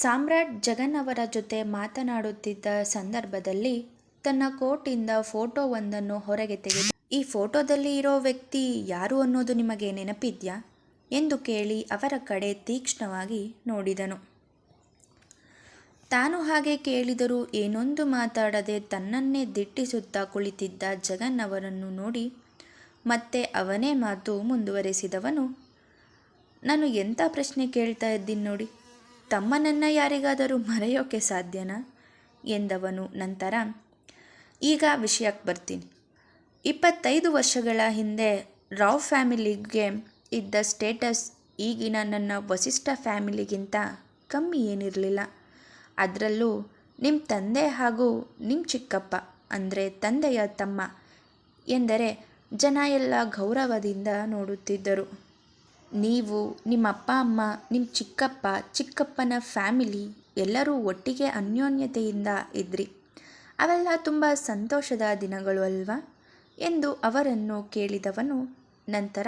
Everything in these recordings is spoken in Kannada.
ಸಾಮ್ರಾಟ್ ಜಗನ್ ಅವರ ಜೊತೆ ಮಾತನಾಡುತ್ತಿದ್ದ ಸಂದರ್ಭದಲ್ಲಿ ತನ್ನ ಕೋಟಿಂದ ಫೋಟೋವೊಂದನ್ನು ಹೊರಗೆ ತೆಗೆದು, ಈ ಫೋಟೋದಲ್ಲಿ ಇರೋ ವ್ಯಕ್ತಿ ಯಾರು ಅನ್ನೋದು ನಿಮಗೆ ನೆನಪಿದ್ಯಾ? ಎಂದು ಕೇಳಿ ಅವರ ಕಡೆ ತೀಕ್ಷ್ಣವಾಗಿ ನೋಡಿದನು. ತಾನು ಹಾಗೆ ಕೇಳಿದರೂ ಏನೊಂದು ಮಾತಾಡದೆ ತನ್ನನ್ನೇ ದಿಟ್ಟಿಸುತ್ತಾ ಕುಳಿತಿದ್ದ ಜಗನ್ ಅವರನ್ನು ನೋಡಿ ಮತ್ತೆ ಅವನೇ ಮಾತು ಮುಂದುವರೆಸಿದವನು, ನಾನು ಎಂಥ ಪ್ರಶ್ನೆ ಕೇಳ್ತಾ ಇದ್ದೀನಿ ನೋಡಿ. ತಮ್ಮನನ್ನು ಯಾರಿಗಾದರೂ ಮರೆಯೋಕೆ ಸಾಧ್ಯನಾ? ಎಂದವನು ನಂತರ, ಈಗ ವಿಷಯಕ್ಕೆ ಬರ್ತೀನಿ. ಇಪ್ಪತ್ತೈದು ವರ್ಷಗಳ ಹಿಂದೆ ರಾವ್ ಫ್ಯಾಮಿಲಿಗೆ ಇದ್ದ ಸ್ಟೇಟಸ್ ಈಗಿನ ನನ್ನ ವಸಿಷ್ಠ ಫ್ಯಾಮಿಲಿಗಿಂತ ಕಮ್ಮಿ ಏನಿರಲಿಲ್ಲ. ಅದರಲ್ಲೂ ನಿಮ್ಮ ತಂದೆ ಹಾಗೂ ನಿಮ್ಮ ಚಿಕ್ಕಪ್ಪ, ಅಂದರೆ ತಂದೆಯ ತಮ್ಮ, ಎಂದರೆ ಜನ ಎಲ್ಲ ಗೌರವದಿಂದ ನೋಡುತ್ತಿದ್ದರು. ನೀವು, ನಿಮ್ಮ ಅಪ್ಪ, ಅಮ್ಮ ನಿಮ್ಮ ಚಿಕ್ಕಪ್ಪ, ಚಿಕ್ಕಪ್ಪನ ಫ್ಯಾಮಿಲಿ ಎಲ್ಲರೂ ಒಟ್ಟಿಗೆ ಅನ್ಯೋನ್ಯತೆಯಿಂದ ಇದ್ರಿ. ಅವೆಲ್ಲ ತುಂಬ ಸಂತೋಷದ ದಿನಗಳು ಅಲ್ವಾ? ಎಂದು ಅವರನ್ನು ಕೇಳಿದವನು ನಂತರ,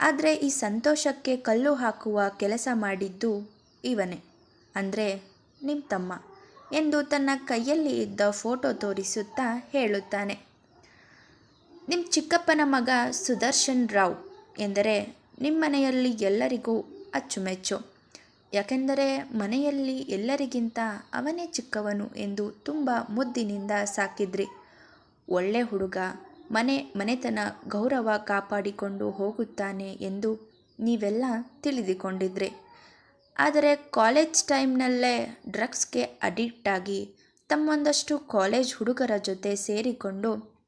ಆದರೆ ಈ ಸಂತೋಷಕ್ಕೆ ಕಲ್ಲು ಹಾಕುವ ಕೆಲಸ ಮಾಡಿದ್ದು ಇವನೇ. ಅಂದರೆ ನಿಮ್ಮ ತಮ್ಮ ಎಂದು ತನ್ನ ಕೈಯಲ್ಲಿ ಇದ್ದ ಫೋಟೋ ತೋರಿಸುತ್ತಾ ಹೇಳುತ್ತಾನೆ. ನಿಮ್ಮ ಚಿಕ್ಕಪ್ಪನ ಮಗ ಸುದರ್ಶನ್ ರಾವ್ ಎಂದರೆ ನಿಮ್ಮ ಮನೆಯಲ್ಲಿ ಎಲ್ಲರಿಗೂ ಅಚ್ಚುಮೆಚ್ಚು. ಯಾಕೆಂದರೆ ಮನೆಯಲ್ಲಿ ಎಲ್ಲರಿಗಿಂತ ಅವನೇ ಚಿಕ್ಕವನು ಎಂದು ತುಂಬ ಮುದ್ದಿನಿಂದ ಸಾಕಿದ್ರಿ. ಒಳ್ಳೆ ಹುಡುಗ, ಮನೆ, ಮನೆತನ ಗೌರವ ಕಾಪಾಡಿಕೊಂಡು ಹೋಗುತ್ತಾನೆ ಎಂದು ನೀವೆಲ್ಲ ತಿಳಿದುಕೊಂಡಿದ್ರಿ. ಆದರೆ ಕಾಲೇಜ್ ಟೈಮ್ನಲ್ಲೇ ಡ್ರಗ್ಸ್ಗೆ ಅಡಿಕ್ಟ್ ಆಗಿ ತಮ್ಮೊಂದಷ್ಟು ಕಾಲೇಜ್ ಹುಡುಗರ ಜೊತೆ ಸೇರಿಕೊಂಡು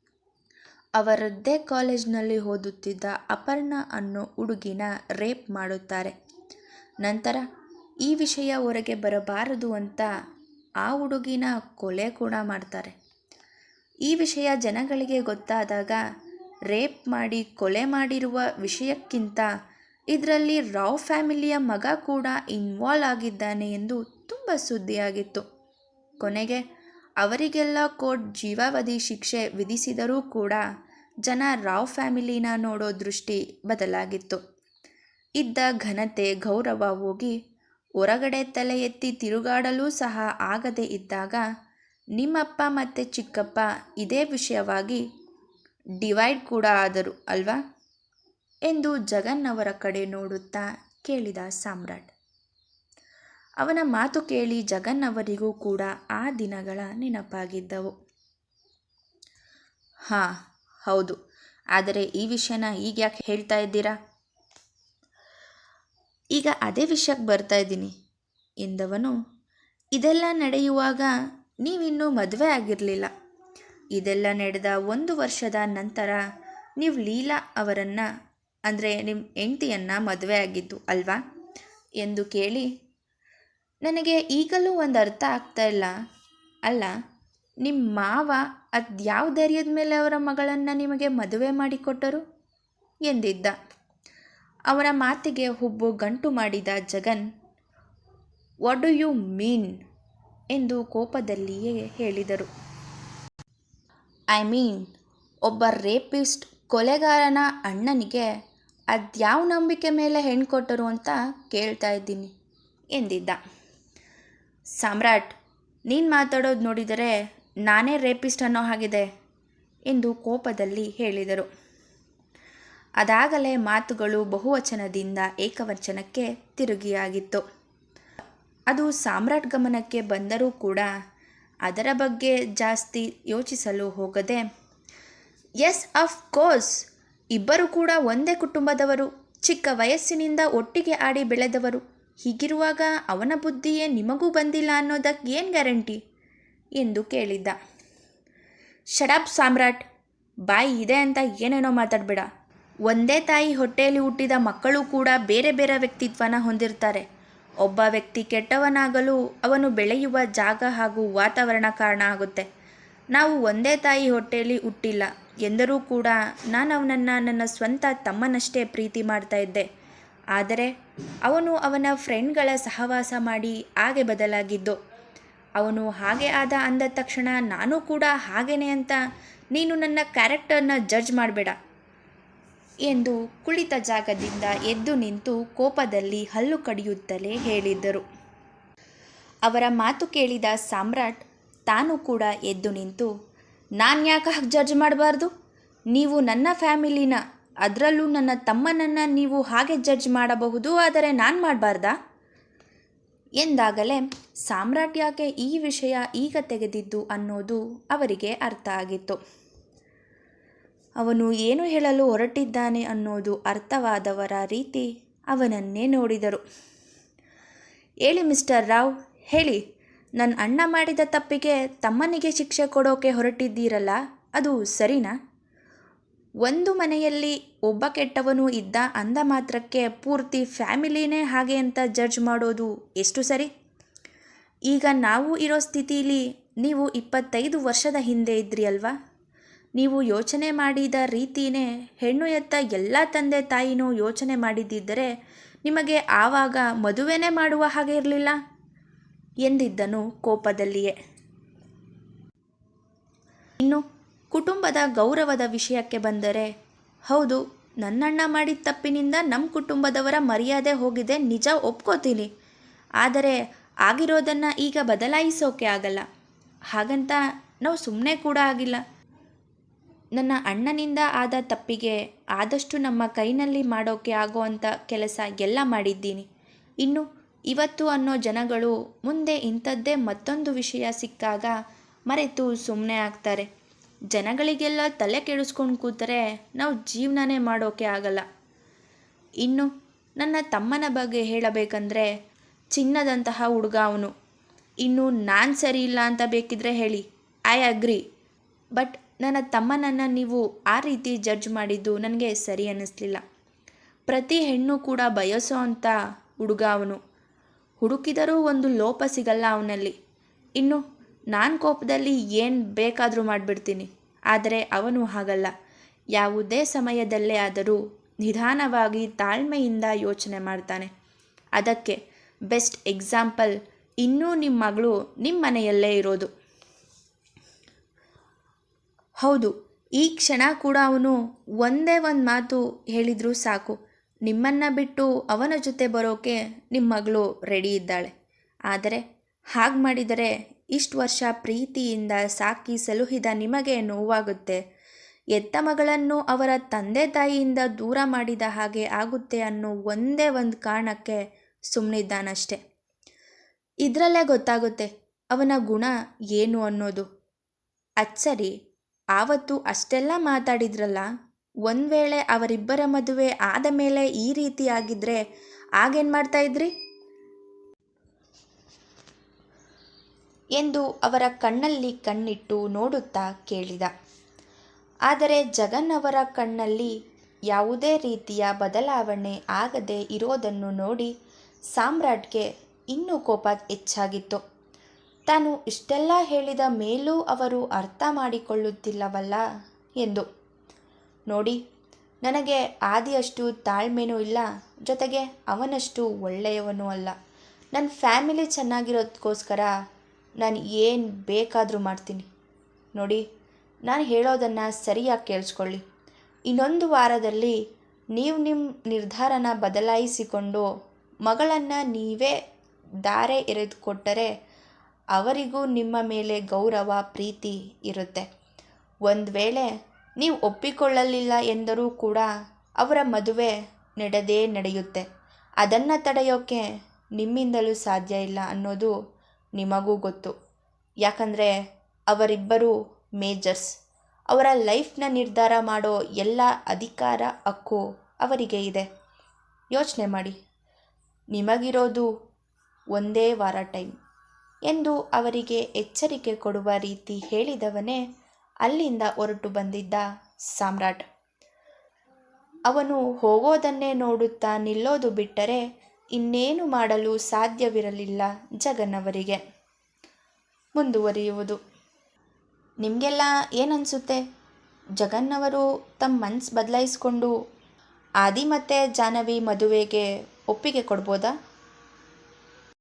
ಅವರದ್ದೇ ಕಾಲೇಜ್ನಲ್ಲಿ ಓದುತ್ತಿದ್ದ ಅಪರ್ಣ ಅನ್ನೋ ಹುಡುಗಿನ ರೇಪ್ ಮಾಡುತ್ತಾರೆ. ನಂತರ, ಈ ವಿಷಯ ಹೊರಗೆ ಬರಬಾರದು ಅಂತ ಆ ಹುಡುಗಿನ ಕೊಲೆ ಕೂಡ ಮಾಡ್ತಾರೆ. ಈ ವಿಷಯ ಜನಗಳಿಗೆ ಗೊತ್ತಾದಾಗ ರೇಪ್ ಮಾಡಿ ಕೊಲೆ ಮಾಡಿರುವ ವಿಷಯಕ್ಕಿಂತ ಇದರಲ್ಲಿ ರಾವ್ ಫ್ಯಾಮಿಲಿಯ ಮಗ ಕೂಡ ಇನ್ವಾಲ್ವ್ ಆಗಿದ್ದಾನೆ ಎಂದು ತುಂಬ ಸುದ್ದಿಯಾಗಿತ್ತು. ಕೊನೆಗೆ ಅವರಿಗೆಲ್ಲ ಕೋರ್ಟ್ ಜೀವಾವಧಿ ಶಿಕ್ಷೆ ವಿಧಿಸಿದರೂ ಕೂಡ ಜನ ರಾವ್ ಫ್ಯಾಮಿಲಿನ ನೋಡೋ ದೃಷ್ಟಿ ಬದಲಾಗಿತ್ತು. ಇದ್ದ ಘನತೆ, ಗೌರವ ಹೋಗಿ ಹೊರಗಡೆ ತಲೆ ಎತ್ತಿ ತಿರುಗಾಡಲೂ ಸಹ ಆಗದೇ ಇದ್ದಾಗ ನಿಮ್ಮಪ್ಪ ಮತ್ತು ಚಿಕ್ಕಪ್ಪ ಇದೇ ವಿಷಯವಾಗಿ ಡಿವೈಡ್ ಕೂಡ ಆದರು, ಅಲ್ವಾ? ಎಂದು ಜಗನ್ನವರ ಕಡೆ ನೋಡುತ್ತಾ ಕೇಳಿದ ಸಾಮ್ರಾಟ್. ಅವನ ಮಾತು ಕೇಳಿ ಜಗನ್ ಅವರಿಗೂ ಕೂಡ ಆ ದಿನಗಳ ನೆನಪಾಗಿದ್ದವು. ಹಾಂ, ಹೌದು. ಆದರೆ ಈ ವಿಷಯನ ಈಗ ಯಾಕೆ ಹೇಳ್ತಾ ಇದ್ದೀರಾ? ಈಗ ಅದೇ ವಿಷಯಕ್ಕೆ ಬರ್ತಾ ಇದ್ದೀನಿ, ಎಂದವನು, ಇದೆಲ್ಲ ನಡೆಯುವಾಗ ನೀವಿನ್ನೂ ಮದುವೆ ಆಗಿರಲಿಲ್ಲ. ಇದೆಲ್ಲ ನಡೆದ ಒಂದು ವರ್ಷದ ನಂತರ ನೀವು ಲೀಲಾ ಅವರನ್ನು, ಅಂದರೆ ನಿಮ್ಮ ಹೆಂಡತಿಯನ್ನು ಮದುವೆ ಆಗಿದ್ದು ಅಲ್ವಾ? ಎಂದು ಕೇಳಿ ನನಗೆ ಈಗಲೂ ಒಂದು ಅರ್ಥ ಆಗ್ತಾ ಇಲ್ಲ. ಅಲ್ಲ ನಿಮ್ಮ ಮಾವ ಅದು ಯಾವ ಧೈರ್ಯದ ಮೇಲೆ ಅವರ ಮಗಳನ್ನು ನಿಮಗೆ ಮದುವೆ ಮಾಡಿಕೊಟ್ಟರು ಎಂದಿದ್ದ. ಅವರ ಮಾತಿಗೆ ಹುಬ್ಬು ಗಂಟು ಮಾಡಿದ Jagan what do you mean ಎಂದು ಕೋಪದಲ್ಲಿಯೇ ಹೇಳಿದರು. ಐ ಮೀನ್ ಒಬ್ಬ ರೇಪಿಸ್ಟ್ ಕೊಲೆಗಾರನ ಅಣ್ಣನಿಗೆ ಅದ್ಯಾವ ನಂಬಿಕೆ ಮೇಲೆ ಹೆಣ್ಣು ಕೊಟ್ಟರು ಅಂತ ಕೇಳ್ತಾ ಇದ್ದೀನಿ, ಎಂದಿದ್ದ. ಸಾಮ್ರಾಟ್, ನೀನು ಮಾತಾಡೋದು ನೋಡಿದರೆ ನಾನೇ ರೇಪಿಸ್ಟ್ ಅನ್ನೋ ಹಾಗಿದೆ ಎಂದು ಕೋಪದಲ್ಲಿ ಹೇಳಿದರು. ಅದಾಗಲೇ ಮಾತುಗಳು ಬಹುವಚನದಿಂದ ಏಕವಚನಕ್ಕೆ ತಿರುಗಿಯಾಗಿತ್ತು. ಅದು ಸಾಮ್ರಾಟ್ ಗಮನಕ್ಕೆ ಬಂದರೂ ಕೂಡ ಅದರ ಬಗ್ಗೆ ಜಾಸ್ತಿ ಯೋಚಿಸಲು ಹೋಗದೆ ಎಸ್ ಆಫ್ ಕೋರ್ಸ್ ಇಬ್ಬರು ಕೂಡ ಒಂದೇ ಕುಟುಂಬದವರು, ಚಿಕ್ಕ ವಯಸ್ಸಿನಿಂದ ಒಟ್ಟಿಗೆ ಆಡಿ ಬೆಳೆದವರು ಹೀಗಿರುವಾಗ ಅವನ ಬುದ್ಧಿಯೇ ನಿಮಗೂ ಬಂದಿಲ್ಲ ಅನ್ನೋದಕ್ಕೆ ಏನು ಗ್ಯಾರಂಟಿ? ಎಂದು ಕೇಳಿದ್ದ. Shut up Samrat. ಬಾಯಿ ಇದೆ ಅಂತ ಏನೇನೋ ಮಾತಾಡ್ಬೇಡ. ಒಂದೇ ತಾಯಿ ಹೊಟ್ಟೆಯಲ್ಲಿ ಹುಟ್ಟಿದ ಮಕ್ಕಳು ಕೂಡ ಬೇರೆ ಬೇರೆ ವ್ಯಕ್ತಿತ್ವನ ಹೊಂದಿರ್ತಾರೆ. ಒಬ್ಬ ವ್ಯಕ್ತಿ ಕೆಟ್ಟವನಾಗಲು ಅವನು ಬೆಳೆಯುವ ಜಾಗ ಹಾಗೂ ವಾತಾವರಣ ಕಾರಣ ಆಗುತ್ತೆ. ನಾವು ಒಂದೇ ತಾಯಿ ಹೊಟ್ಟೆಯಲ್ಲಿ ಹುಟ್ಟಿಲ್ಲ. ಎಂದರೂ ಕೂಡ ನಾನು ಅವನನ್ನು ನನ್ನ ಸ್ವಂತ ತಮ್ಮನಷ್ಟೇ ಪ್ರೀತಿ ಮಾಡ್ತಾ ಇದ್ದೆ. ಆದರೆ ಅವನು ಅವನ ಫ್ರೆಂಡ್ಗಳ ಸಹವಾಸ ಮಾಡಿ ಹಾಗೆ ಬದಲಾಗಿದ್ದು, ಅವನು ಹಾಗೆ ಆದ ಅಂದ ತಕ್ಷಣ ನಾನು ಕೂಡ ಹಾಗೇನೆ ಅಂತ ನೀನು ನನ್ನ ಕ್ಯಾರೆಕ್ಟರ್ನ ಜಡ್ಜ್ ಮಾಡಬೇಡ ಎಂದು ಕುಳಿತ ಜಾಗದಿಂದ ಎದ್ದು ನಿಂತು ಕೋಪದಲ್ಲಿ ಹಲ್ಲು ಕಡಿಯುತ್ತಲೇ ಹೇಳಿದ್ದರು. ಅವರ ಮಾತು ಕೇಳಿದ ಸಾಮ್ರಾಟ್ ತಾನು ಕೂಡ ಎದ್ದು ನಿಂತು ನಾನು ಯಾಕೆ ಹಾಗೆ ಜಡ್ಜ್ ಮಾಡಬಾರ್ದು? ನೀವು ನನ್ನ ಫ್ಯಾಮಿಲಿನ ಅದರಲ್ಲೂ ನನ್ನ ತಮ್ಮನನ್ನು ನೀವು ಹಾಗೆ ಜಡ್ಜ್ ಮಾಡಬಹುದು, ಆದರೆ ನಾನು ಮಾಡಬಾರ್ದಾ? ಎಂದಾಗಲೇ ಸಾಮ್ರಾಟ್ ಯಾಕೆ ಈ ವಿಷಯ ಈಗ ತೆಗೆದಿದ್ದು ಅನ್ನೋದು ಅವರಿಗೆ ಅರ್ಥ ಆಗಿತ್ತು. ಅವನು ಏನು ಹೇಳಲು ಹೊರಟಿದ್ದಾನೆ ಅನ್ನೋದು ಅರ್ಥವಾದವರ ರೀತಿ ಅವನನ್ನೇ ನೋಡಿದರು. ಹೇಳಿ ಮಿಸ್ಟರ್ ರಾವ್, ಹೇಳಿ ನನ್ನ ಅಣ್ಣ ಮಾಡಿದ ತಪ್ಪಿಗೆ ತಮ್ಮನಿಗೆ ಶಿಕ್ಷೆ ಕೊಡೋಕೆ ಹೊರಟಿದ್ದೀರಲ್ಲ, ಅದು ಸರಿನಾ? ಒಂದು ಮನೆಯಲ್ಲಿ ಒಬ್ಬ ಕೆಟ್ಟವನು ಇದ್ದ ಅಂದ ಮಾತ್ರಕ್ಕೆ ಪೂರ್ತಿ ಫ್ಯಾಮಿಲಿನೇ ಹಾಗೆ ಅಂತ ಜಡ್ಜ್ ಮಾಡೋದು ಎಷ್ಟು ಸರಿ? ಈಗ ನಾವು ಇರೋ ಸ್ಥಿತಿಲಿ ನೀವು ಇಪ್ಪತ್ತೈದು ವರ್ಷದ ಹಿಂದೆ ಇದ್ರಿ ಅಲ್ವಾ? ನೀವು ಯೋಚನೆ ಮಾಡಿದ ರೀತಿನೇ ಹೆಣ್ಣು ಎತ್ತ ಎಲ್ಲ ತಂದೆ ತಾಯಿನೂ ಯೋಚನೆ ಮಾಡಿದ್ದಿದ್ದರೆ ನಿಮಗೆ ಆವಾಗ ಮದುವೆನೇ ಮಾಡುವ ಹಾಗೆ ಇರಲಿಲ್ಲ? ಎಂದಿದ್ದನು ಕೋಪದಲ್ಲಿಯೇ. ಇನ್ನು ಕುಟುಂಬದ ಗೌರವದ ವಿಷಯಕ್ಕೆ ಬಂದರೆ, ಹೌದು, ನನ್ನಣ್ಣ ಮಾಡಿದ ತಪ್ಪಿನಿಂದ ನಮ್ಮ ಕುಟುಂಬದವರ ಮರ್ಯಾದೆ ಹೋಗಿದೆ, ನಿಜ ಒಪ್ಕೋತೀನಿ. ಆದರೆ ಆಗಿರೋದನ್ನು ಈಗ ಬದಲಾಯಿಸೋಕೆ ಆಗಲ್ಲ. ಹಾಗಂತ ನಾವು ಸುಮ್ಮನೆ ಕೂಡ ಆಗಿಲ್ಲ. ನನ್ನ ಅಣ್ಣನಿಂದ ಆದ ತಪ್ಪಿಗೆ ಆದಷ್ಟು ನಮ್ಮ ಕೈನಲ್ಲಿ ಮಾಡೋಕ್ಕೆ ಆಗೋವಂಥ ಕೆಲಸ ಎಲ್ಲ ಮಾಡಿದ್ದೀನಿ. ಇನ್ನು ಇವತ್ತು ಅನ್ನೋ ಜನಗಳು ಮುಂದೆ ಇಂಥದ್ದೇ ಮತ್ತೊಂದು ವಿಷಯ ಸಿಕ್ಕಾಗ ಮರೆತು ಸುಮ್ಮನೆ ಆಗ್ತಾರೆ. ಜನಗಳಿಗೆಲ್ಲ ತಲೆ ಕೆಡಿಸ್ಕೊಂಡು ಕೂತರೆ ನಾವು ಜೀವನನೇ ಮಾಡೋಕೆ ಆಗಲ್ಲ. ಇನ್ನು ನನ್ನ ತಮ್ಮನ ಬಗ್ಗೆ ಹೇಳಬೇಕಂದ್ರೆ ಚಿನ್ನದಂತಹ ಹುಡುಗ ಅವನು. ಇನ್ನು ನಾನು ಸರಿ ಇಲ್ಲ ಅಂತ ಬೇಕಿದ್ರೆ ಹೇಳಿ. I agree. ಬಟ್ ನನ್ನ ತಮ್ಮನನ್ನು ನೀವು ಆ ರೀತಿ ಜಡ್ಜ್ ಮಾಡಿದ್ದು ನನಗೆ ಸರಿ ಅನ್ನಿಸ್ಲಿಲ್ಲ. ಪ್ರತಿ ಹೆಣ್ಣು ಕೂಡ ಬಯಸೋ ಅಂತ ಹುಡುಗ ಅವನು. ಹುಡುಕಿದರೂ ಒಂದು ಲೋಪ ಸಿಗಲ್ಲ ಅವನಲ್ಲಿ. ಇನ್ನು ನಾನು ಕೋಪದಲ್ಲಿ ಏನು ಬೇಕಾದರೂ ಮಾಡಿಬಿಡ್ತೀನಿ, ಆದರೆ ಅವನು ಹಾಗಲ್ಲ. ಯಾವುದೇ ಸಮಯದಲ್ಲೇ ಆದರೂ ನಿಧಾನವಾಗಿ ತಾಳ್ಮೆಯಿಂದ ಯೋಚನೆ ಮಾಡ್ತಾನೆ. ಅದಕ್ಕೆ ಬೆಸ್ಟ್ ಎಕ್ಸಾಂಪಲ್, ಇನ್ನೂ ನಿಮ್ಮ ಮಗಳು ನಿಮ್ಮ ಮನೆಯಲ್ಲೇ ಇರೋದು. ಹೌದು, ಈ ಕ್ಷಣ ಕೂಡ ಅವನು ಒಂದೇ ಒಂದು ಮಾತು ಹೇಳಿದರೂ ಸಾಕು. ನಿಮ್ಮನ್ನು ಬಿಟ್ಟು ಅವನ ಜೊತೆ ಬರೋಕೆ ನಿಮ್ಮ ಮಗಳು ರೆಡಿ ಇದ್ದಾಳೆ. ಆದರೆ ಹಾಗೆ ಮಾಡಿದರೆ ಇಷ್ಟು ವರ್ಷ ಪ್ರೀತಿಯಿಂದ ಸಾಕಿ ಸಲುಹಿದ ನಿಮಗೆ ನೋವಾಗುತ್ತೆ. ಎತ್ತ ಮಗಳನ್ನು ಅವರ ತಂದೆ ತಾಯಿಯಿಂದ ದೂರ ಮಾಡಿದ ಹಾಗೆ ಆಗುತ್ತೆ ಅನ್ನೋ ಒಂದೇ ಒಂದು ಕಾರಣಕ್ಕೆ ಸುಮ್ಮನಿದ್ದಾನಷ್ಟೆ ಇದರಲ್ಲೇ ಗೊತ್ತಾಗುತ್ತೆ ಅವನ ಗುಣ ಏನು ಅನ್ನೋದು. ಅಚ್ಚರಿ, ಆವತ್ತು ಅಷ್ಟೆಲ್ಲ ಮಾತಾಡಿದ್ರಲ್ಲ? ಒಂದು ವೇಳೆ ಅವರಿಬ್ಬರ ಮದುವೆ ಆದ ಮೇಲೆ ಈ ರೀತಿ ಆಗಿದ್ರೆ ಆಗೇನು ಮಾಡ್ತಾ ಎಂದು ಅವರ ಕಣ್ಣಲ್ಲಿ ಕಣ್ಣಿಟ್ಟು ನೋಡುತ್ತಾ ಕೇಳಿದ. ಆದರೆ ಜಗನ್ ಅವರ ಕಣ್ಣಲ್ಲಿ ಯಾವುದೇ ರೀತಿಯ ಬದಲಾವಣೆ ಆಗದೆ ಇರೋದನ್ನು ನೋಡಿ ಸಾಮ್ರಾಟ್ಗೆ ಇನ್ನೂ ಕೋಪ ಹೆಚ್ಚಾಗಿತ್ತು. ತಾನು ಇಷ್ಟೆಲ್ಲ ಹೇಳಿದ ಮೇಲೂ ಅವರು ಅರ್ಥ ಮಾಡಿಕೊಳ್ಳುತ್ತಿಲ್ಲವಲ್ಲ ಎಂದು. ನೋಡಿ, ನನಗೆ ಆದಿಯಷ್ಟು ತಾಳ್ಮೆನೂ ಇಲ್ಲ, ಜೊತೆಗೆ ಅವನಷ್ಟು ಒಳ್ಳೆಯವನೂ ಅಲ್ಲ. ನನ್ನ ಫ್ಯಾಮಿಲಿ ಚೆನ್ನಾಗಿರೋದಕ್ಕೋಸ್ಕರ ನಾನು ಏನು ಬೇಕಾದರೂ ಮಾಡ್ತೀನಿ. ನೋಡಿ, ನಾನು ಹೇಳೋದನ್ನು ಸರಿಯಾಗಿ ಕೇಳಿಸ್ಕೊಳ್ಳಿ. ಇನ್ನೊಂದು ವಾರದಲ್ಲಿ ನೀವು ನಿಮ್ಮ ನಿರ್ಧಾರನ ಬದಲಾಯಿಸಿಕೊಂಡು ಮಗಳನ್ನು ನೀವೇ ದಾರೆ ಎರೆದುಕೊಟ್ಟರೆ ಅವರಿಗೂ ನಿಮ್ಮ ಮೇಲೆ ಗೌರವ, ಪ್ರೀತಿ ಇರುತ್ತೆ. ಒಂದು ವೇಳೆ ನೀವು ಒಪ್ಪಿಕೊಳ್ಳಲಿಲ್ಲ ಎಂದರೂ ಕೂಡ ಅವರ ಮದುವೆ ನಡೆದೇ ನಡೆಯುತ್ತೆ. ಅದನ್ನು ತಡೆಯೋಕ್ಕೆ ನಿಮ್ಮಿಂದಲೂ ಸಾಧ್ಯ ಇಲ್ಲ ಅನ್ನೋದು ನಿಮಗೂ ಗೊತ್ತು. ಯಾಕಂದರೆ ಅವರಿಬ್ಬರು ಮೇಜರ್ಸ್. ಅವರ ಲೈಫ್ನ ನಿರ್ಧಾರ ಮಾಡೋ ಎಲ್ಲ ಅಧಿಕಾರ, ಹಕ್ಕು ಅವರಿಗೆ ಇದೆ. ಯೋಚನೆ ಮಾಡಿ. ನಿಮಗಿರೋದು ಒಂದೇ ವಾರ ಟೈಮ್ ಎಂದು ಅವರಿಗೆ ಎಚ್ಚರಿಕೆ ಕೊಡುವ ರೀತಿ ಹೇಳಿದವನೇ ಅಲ್ಲಿಂದ ಹೊರಟು ಬಂದಿದ್ದ ಸಾಮ್ರಾಟ್. ಅವನು ಹೋಗೋದನ್ನೇ ನೋಡುತ್ತಾ ನಿಲ್ಲೋದು ಬಿಟ್ಟರೆ ಇನ್ನೇನು ಮಾಡಲು ಸಾಧ್ಯವಿರಲಿಲ್ಲ ಜಗನ್ನವರಿಗೆ. ಮುಂದುವರಿಯುವುದು. ನಿಮಗೆಲ್ಲ ಏನನ್ಸುತ್ತೆ? ಜಗನ್ನವರು ತಮ್ಮ ಮನಸ್ಸು ಬದಲಾಯಿಸ್ಕೊಂಡು ಆದಿ ಮತ್ತು ಜಾಹ್ನವಿ ಮದುವೆಗೆ ಒಪ್ಪಿಗೆ ಕೊಡ್ಬೋದಾ?